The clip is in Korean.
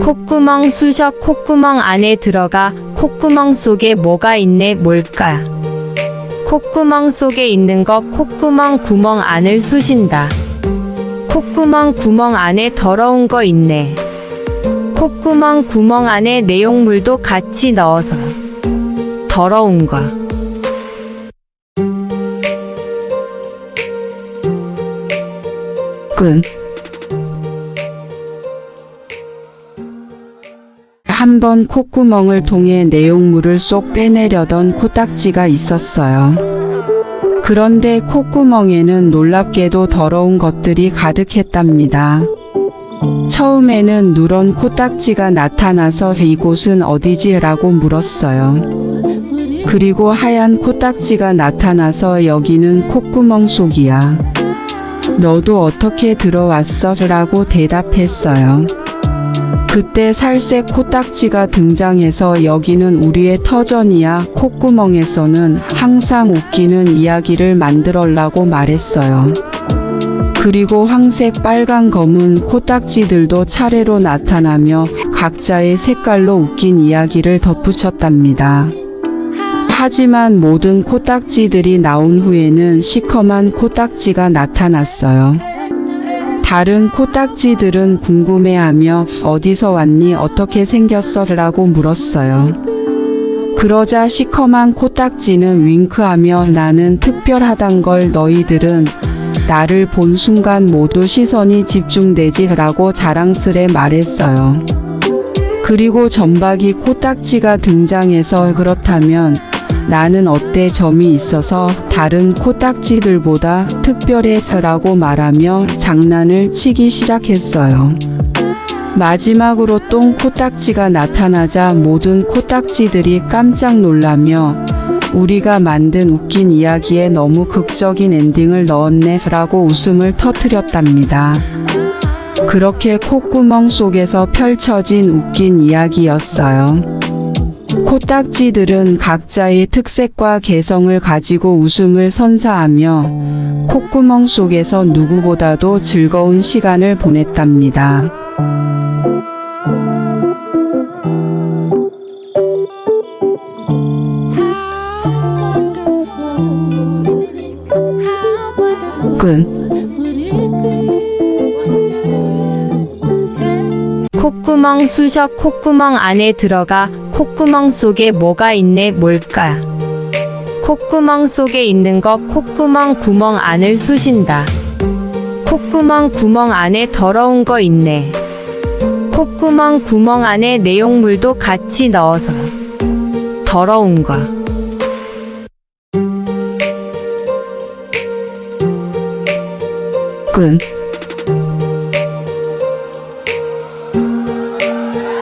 콧구멍 쑤셔 콧구멍 안에 들어가 콧구멍 속에 뭐가 있네 뭘까? 콧구멍 속에 있는 거 콧구멍 구멍 안을 쑤신다. 콧구멍 구멍 안에 더러운 거 있네. 콧구멍 구멍 안에 내용물도 같이 넣어서 더러운 거. 끝. 한 번 콧구멍을 통해 내용물을 쏙 빼내려던 코딱지가 있었어요. 그런데 콧구멍에는 놀랍게도 더러운 것들이 가득했답니다. 처음에는 누런 코딱지가 나타나서 이곳은 어디지? 라고 물었어요. 그리고 하얀 코딱지가 나타나서 여기는 콧구멍 속이야. 너도 어떻게 들어왔어? 라고 대답했어요. 그때 살색 코딱지가 등장해서 여기는 우리의 터전이야. 콧구멍에서는 항상 웃기는 이야기를 만들어라고 말했어요. 그리고 황색, 빨간, 검은 코딱지들도 차례로 나타나며 각자의 색깔로 웃긴 이야기를 덧붙였답니다. 하지만 모든 코딱지들이 나온 후에는 시커먼 코딱지가 나타났어요. 다른 코딱지들은 궁금해하며 어디서 왔니 어떻게 생겼어 라고 물었어요. 그러자 시커먼 코딱지는 윙크하며 나는 특별하단 걸 너희들은 나를 본 순간 모두 시선이 집중되지 라고 자랑스레 말했어요. 그리고 점박이 코딱지가 등장해서 그렇다면 나는 어때 점이 있어서 다른 코딱지들보다 특별해서라고 말하며 장난을 치기 시작했어요. 마지막으로 똥 코딱지가 나타나자 모든 코딱지들이 깜짝 놀라며 우리가 만든 웃긴 이야기에 너무 극적인 엔딩을 넣었네 라고 웃음을 터뜨렸답니다. 그렇게 콧구멍 속에서 펼쳐진 웃긴 이야기였어요. 코딱지들은 각자의 특색과 개성을 가지고 웃음을 선사하며 콧구멍 속에서 누구보다도 즐거운 시간을 보냈답니다. 끝. 콧구멍 쑤셔 콧구멍 안에 들어가 콧구멍 속에 뭐가 있네 뭘까? 콧구멍 속에 있는 거 콧구멍 구멍 안을 쑤신다. 콧구멍 구멍 안에 더러운 거 있네. 콧구멍 구멍 안에 내용물도 같이 넣어서 더러운 거. 끝.